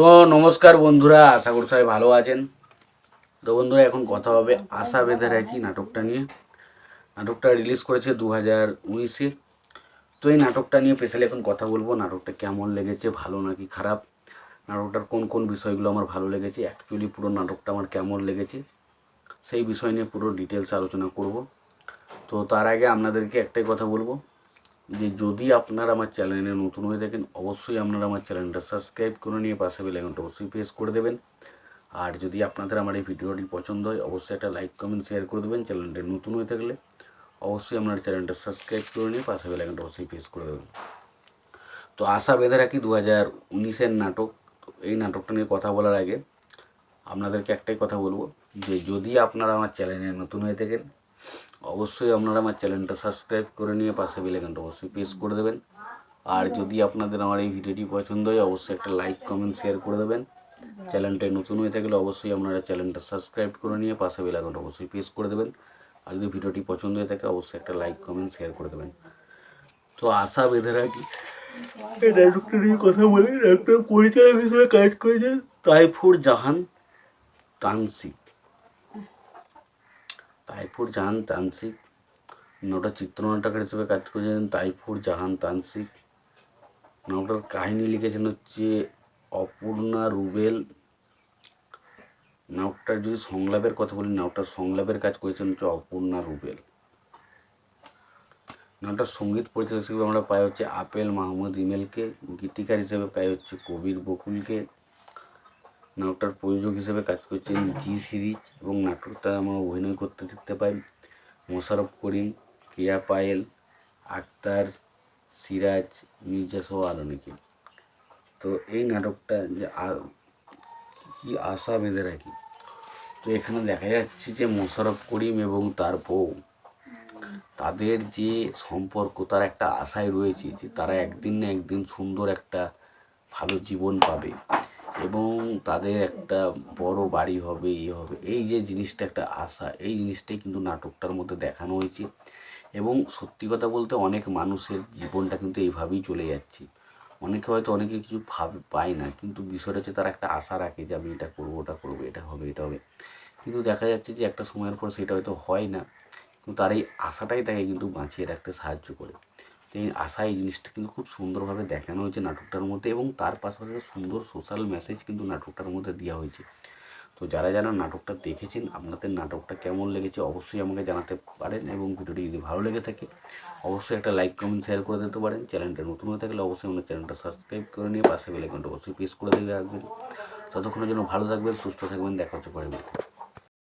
তো নমস্কার বন্ধুরা, আশা করি সবাই ভালো আছেন। তো বন্ধুরা, এখন কথা হবে আশা বেঁধে রাখি নাটকটা নিয়ে। নাটকটা রিলিজ করেছে দু হাজার উনিশে। তো এই নাটকটা নিয়ে স্পেশালি এখন কথা বলব, নাটকটা কেমন লেগেছে, ভালো নাকি খারাপ? নাটকটার কোন কোন বিষয়গুলো আমার ভালো লেগেছে অ্যাকচুয়ালি পুরো নাটকটা আমার কেমন লেগেছে, সেই বিষয় নিয়ে পুরো ডিটেলস আলোচনা করব। তো তার আগে আপনাদেরকে একটাই কথা বলব যে যদি আপনারা আমার চ্যানেলে নতুন হয়ে থাকেন, অবশ্যই আপনারা আমার চ্যানেলটা সাবস্ক্রাইব করে নিয়ে পাশে বেল আইকনটা অবশ্যই প্রেস করে দেবেন। আর যদি আপনাদের আমার এই ভিডিওটি পছন্দ হয়, অবশ্যই একটা লাইক কমেন্ট শেয়ার করে দেবেন চ্যানেলটা নতুন হয়ে থাকলে। অবশ্যই আপনার চ্যানেলটা সাবস্ক্রাইব করে নিয়ে পাশে বেল আইকনটা অবশ্যই প্রেস করে দেবেন। তো আশা বেঁধে রাখি দু হাজার উনিশের নাটক এই নাটকটা নিয়ে কথা বলার আগে আপনাদেরকে একটাই কথা বলব, যে যদি আপনারা আমার চ্যানেলে নতুন হয়ে থাকেন অবশ্যই আপনারা আমার চ্যানেলটা সাবস্ক্রাইব করে নিয়ে পাশে বেলাইকনটা অবশ্যই প্রেস করে দেবেন। আর যদি আপনাদের আমার এই ভিডিওটি পছন্দ হয় অবশ্যই একটা লাইক কমেন্ট শেয়ার করে দেবেন। চ্যানেলটায় নতুন হয়ে থাকলে অবশ্যই আপনারা চ্যানেলটা সাবস্ক্রাইব করে নিয়ে পাশে বেলাইকনটা অবশ্যই প্রেস করে দেবেন। আর যদি ভিডিওটি পছন্দ হয়ে থাকে অবশ্যই একটা লাইক কমেন্ট শেয়ার করে দেবেন। তো আশা বেঁধে রাখি এই নিয়ে কথা বলি একটা পরিচালক হিসেবে কাজ করেছেন তাইফুর জাহান তানসিক তাইফুর জাহান তানসিক। নটা চিত্রনাটকের হিসেবে কাজ করেছেন তাইফুর জাহান তানসিক। নাটকটার কাহিনী লিখেছেন হচ্ছে অপূর্ণা রুবেল। নাটকটার যদি সংলাপের কথা বলি নাটকটার সংলাপের কাজ করেছেন হচ্ছে অপূর্ণা রুবেল। নাটকটার সংগীত পরিচালক হিসেবে আমরা পাই হচ্ছে আপেল মাহমুদ ইমেলকে। গীতিকার হিসেবে পাই হচ্ছে কবির বকুলকে। নাটকটার প্রযোজক হিসেবে কাজ করছেন জি সিরিজ এবং নাটকটা আমরা অভিনয় করতে দেখতে পাই। মোশারফ করিম কেয়া পায়েল, আক্তার, সিরাজ, মির্জা সহ আরও অনেকে। তো এই নাটকটা যে কি আশা বেঁধে রাখি? তো এখানে দেখা যাচ্ছে যে মোশারফ করিম এবং তার বউ, তাদের যে সম্পর্ক, তার একটা আশায় রয়েছে যে তারা একদিন না একদিন সুন্দর একটা ভালো জীবন পাবে। এবং তাদের একটা বড় বাড়ি হবে ইয়ে হবে। এই যে জিনিসটা একটা আশা, এই জিনিসটাই কিন্তু নাটকটার মধ্যে দেখানো হয়েছে। এবং সত্যি কথা বলতে অনেক মানুষের জীবনটা কিন্তু এইভাবেই চলে যাচ্ছে। অনেকে হয়তো অনেকে কিছু ভাব পায় না, কিন্তু বিষয়টা হচ্ছে তারা একটা আশা রাখে যে আমি এটা করব, ওটা করব, এটা হবে এটা হবে। কিন্তু দেখা যাচ্ছে যে একটা সময়ের পর সেটা হয়তো হয় না। কিন্তু তার এই আশাটাই তাকে কিন্তু বাঁচিয়ে রাখতে সাহায্য করে। এই আশা এই জিনিসটা কিন্তু খুব সুন্দরভাবে দেখানো হয়েছে নাটকটার মধ্যে এবং তার পাশাপাশি সুন্দর সোশ্যাল মেসেজ কিন্তু নাটকটার মধ্যে দেওয়া হয়েছে। তো যারা যারা নাটকটা দেখেছেন, আপনাদের নাটকটা কেমন লেগেছে অবশ্যই আমাকে জানাতে পারেন এবং ভিডিওটি যদি ভালো লেগে থাকে, অবশ্যই একটা লাইক কমেন্ট শেয়ার করে দিতে পারেন। চ্যানেলটা নতুন হয়ে থাকলে অবশ্যই আমার চ্যানেলটা সাবস্ক্রাইব করে নিয়ে পাশে বেলাইকনটা অবশ্যই প্রেস করে দিয়ে রাখবেন। ততক্ষণের জন্য ভালো থাকবেন, সুস্থ থাকবেন, দেখা হচ্ছে পরে